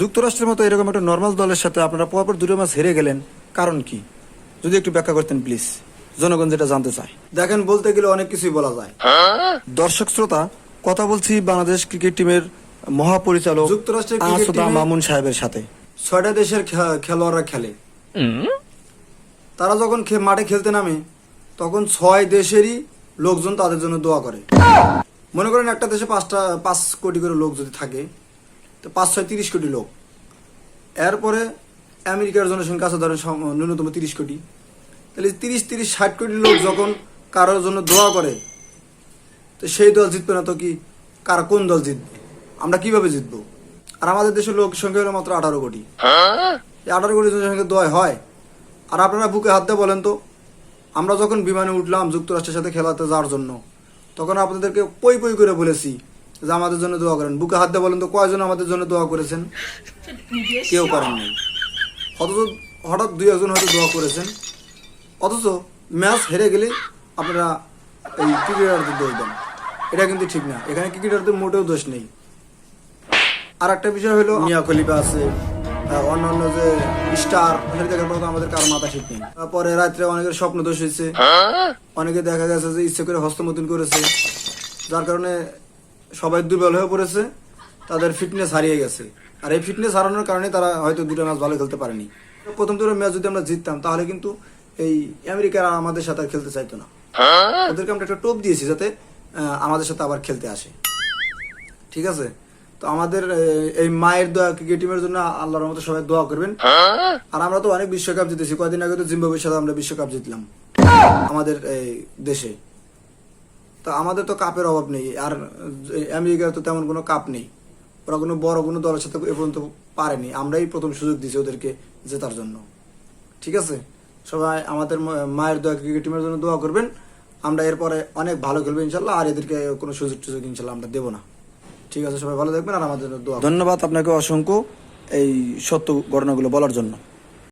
যুক্তরাষ্ট্রের মতো এরকম একটা নর্মাল দলের সাথে আপনারা পরপর দুটো ম্যাচ হেরে গেলেন কারণ কি? যদি একটু ব্যাখ্যা করতেন প্লিজ জনগণ যেটা জানতে চায়। দেখেন বলতে গেলে অনেক কিছুই বলা যায়। দর্শক শ্রোতা কথা বলছি বাংলাদেশ ক্রিকেট টিমের মহাপরিচালক যুক্তরাষ্ট্রের মামুন সাহেবের সাথে। ছয়টা দেশের খেলোয়াড়রা খেলে। তারা যখন মাঠে খেলতে নামে তখন ছয় দেশেরই লোকজন তাদের জন্য দোয়া করে। মনে করেন একটা দেশে পাঁচটা পাঁচ কোটি করে লোক যদি থাকে তো পাঁচ ছয় তিরিশ কোটি লোক। এরপরে আমেরিকার জনসংখ্যা আছে ধরেন ন্যূনতম তিরিশ কোটি। তাহলে তিরিশ তিরিশ, ষাট কোটি লোক যখন কারোর জন্য দোয়া করে, তো সেই দল জিতবে না তো কি? কার কোন দল জিতবে? আমরা কীভাবে জিতবো? আর আমাদের দেশের লোক সংখ্যা হলো মাত্র আঠারো কোটি। আঠারো কোটি জনসংখ্যা দোয়া হয়। আর আপনারা বুকে হাত দিয়ে বলেন তো, আমরা যখন বিমানে উঠলাম যুক্তরাষ্ট্রের সাথে খেলাতে যাওয়ার জন্য, তখন আপনাদেরকে পই পই করে বলেছি যে আমাদের জন্য দোয়া করেন। বুকে হাত দিয়ে বলেন তো কয়জন আমাদের জন্য দোয়া করেছেন? কেউ করেন নাই। অথচ হঠাৎ দুই একজন হয়তো দোয়া করেছেন। অথচ ম্যাচ হেরে গেলে আপনারা এই ক্রিকেটারদের দোষ দেন। এটা কিন্তু ঠিক না। এখানে ক্রিকেটারদের মোটেও দোষ নেই। আর একটা বিষয় হলো মিয়া খলিফা আছে অন্যান্য যে স্টার এখানে দেখার পর আমাদের কারও মাথা ঠিক নেই। তারপরে রাত্রে অনেকের স্বপ্ন দোষ হয়েছে অনেকে দেখা গেছে যে ইচ্ছে করে হস্তমতিন করেছে। যার কারণে সবাই দুর্বল হয়ে পড়েছে তাদের ফিটনেস হারিয়ে গেছে। আর এই ফিটনেস হারানোর কারণে তারা হয়তো দুটো ম্যাচ ভালো খেলতে পারেনি। প্রথম দুটো ম্যাচ যদি আমরা জিততাম তাহলে কিন্তু এই আমেরিকার আমাদের সাথে আর খেলতে চাইতো না। ওদেরকে আমরা একটা টোপ দিয়েছি যাতে আমাদের সাথে আবার খেলতে আসে। ঠিক আছে? তো আমাদের এই মায়ের দোয়া ক্রিকেট টিমের জন্য আল্লাহর মতো সবাই দোয়া করবেন। আর আমরা তো অনেক বিশ্বকাপ জিতেছি। কয়েকদিন আগে তো জিম্বাবুয়ের সাথে আমরা বিশ্বকাপ জিতলাম। আমাদের এই দেশে। তো আমাদের তো কাপের অভাব নেই, আর আমেরিকার তো তেমন কোনো কাপ নেই। ওরা কোনো বড় কোনো দলের সাথে এ পর্যন্ত পারেনি। আমরাই প্রথম সুযোগ দিয়েছি ওদেরকে জেতার জন্য। ঠিক আছে? সবাই আমাদের মায়ের দোয়া ক্রিকেট টিমের জন্য দোয়া করবেন। আমরা এরপরে অনেক ভালো খেলব ইনশাল্লাহ, আর এদেরকে কোনো সুযোগ টুযোগ ইনশাল্লাহ আমরা দেবো না। ঠিক আছে? সবাই ভালো থাকবেন আর আমাদের দোয়া ধন্যবাদ আপনাকে অসংখ্য এই সত্য ঘটনাগুলো বলার জন্য।